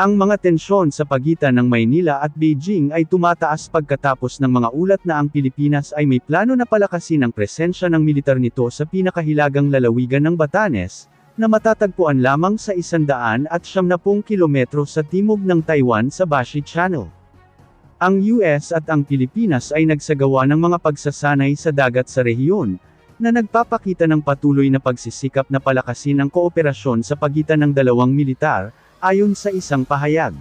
Ang mga tensyon sa pagitan ng Maynila at Beijing ay tumataas pagkatapos ng mga ulat na ang Pilipinas ay may plano na palakasin ang presensya ng militar nito sa pinakahilagang lalawigan ng Batanes, na matatagpuan lamang sa 100 at 70 kilometro sa timog ng Taiwan sa Bashi Channel. Ang US at ang Pilipinas ay nagsagawa ng mga pagsasanay sa dagat sa rehiyon, na nagpapakita ng patuloy na pagsisikap na palakasin ang kooperasyon sa pagitan ng dalawang militar, ayon sa isang pahayag.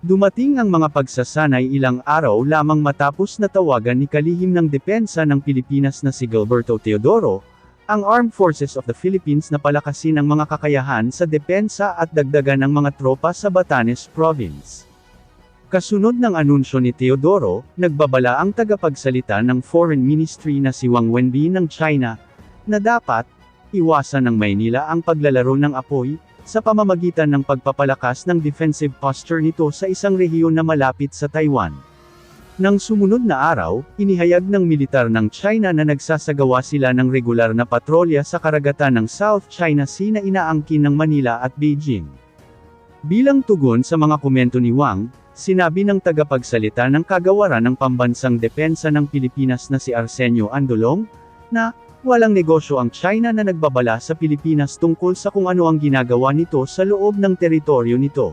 Dumating ang mga pagsasanay ilang araw lamang matapos na tawagan ni kalihim ng depensa ng Pilipinas na si Gilberto Teodoro, ang Armed Forces of the Philippines na palakasin ang mga kakayahan sa depensa at dagdagan ang mga tropa sa Batanes Province. Kasunod ng anunsyo ni Teodoro, nagbabala ang tagapagsalita ng Foreign Ministry na si Wang Wenbin ng China, na dapat, iwasan ng Maynila ang paglalaro ng apoy, sa pamamagitan ng pagpapalakas ng defensive posture nito sa isang rehiyon na malapit sa Taiwan. Nang sumunod na araw, inihayag ng militar ng China na nagsasagawa sila ng regular na patrolya sa karagatan ng South China Sea na inaangkin ng Manila at Beijing. Bilang tugon sa mga komento ni Wang, sinabi ng tagapagsalita ng kagawaran ng pambansang depensa ng Pilipinas na si Arsenio Andolong, na, walang negosyo ang China na nagbabala sa Pilipinas tungkol sa kung ano ang ginagawa nito sa loob ng teritoryo nito.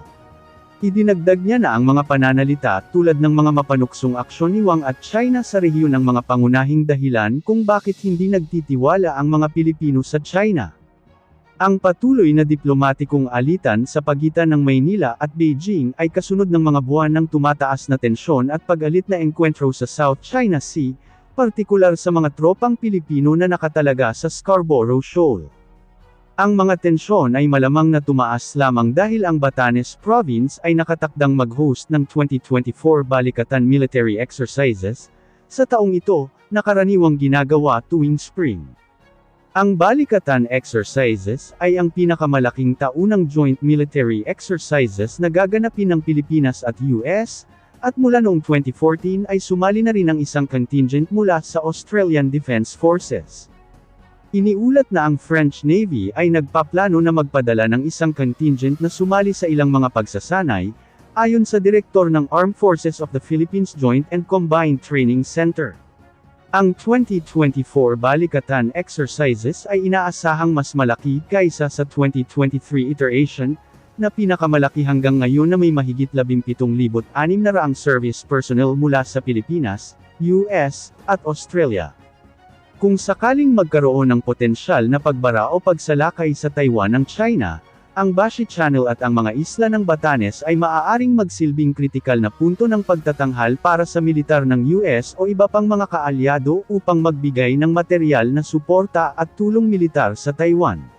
Idinagdag niya na ang mga pananalita tulad ng mga mapanuksong aksyon ni Wang at China sa rehiyon ng mga pangunahing dahilan kung bakit hindi nagtitiwala ang mga Pilipino sa China. Ang patuloy na diplomatikong alitan sa pagitan ng Maynila at Beijing ay kasunod ng mga buwan ng tumataas na tensyon at pag-alit na enkwentro sa South China Sea, partikular sa mga tropang Pilipino na nakatalaga sa Scarborough Shoal. Ang mga tensyon ay malamang na tumaas lamang dahil ang Batanes Province ay nakatakdang mag-host ng 2024 Balikatan Military Exercises, sa taong ito, na karaniwang ginagawa tuwing spring. Ang Balikatan Exercises ay ang pinakamalaking taunang joint military exercises na gaganapin ng Pilipinas at US, at mula noong 2014 ay sumali na rin ang isang contingent mula sa Australian Defence Forces. Iniulat na ang French Navy ay nagpaplano na magpadala ng isang contingent na sumali sa ilang mga pagsasanay, ayon sa direktor ng Armed Forces of the Philippines Joint and Combined Training Center. Ang 2024 Balikatan exercises ay inaasahang mas malaki kaysa sa 2023 iteration, na pinakamalaki hanggang ngayon na may mahigit 17,600 service personnel mula sa Pilipinas, US, at Australia. Kung sakaling magkaroon ng potensyal na pagbara o pagsalakay sa Taiwan ng China, ang Bashi Channel at ang mga isla ng Batanes ay maaaring magsilbing kritikal na punto ng pagtatanghal para sa militar ng US o iba pang mga kaalyado upang magbigay ng material na suporta at tulong militar sa Taiwan.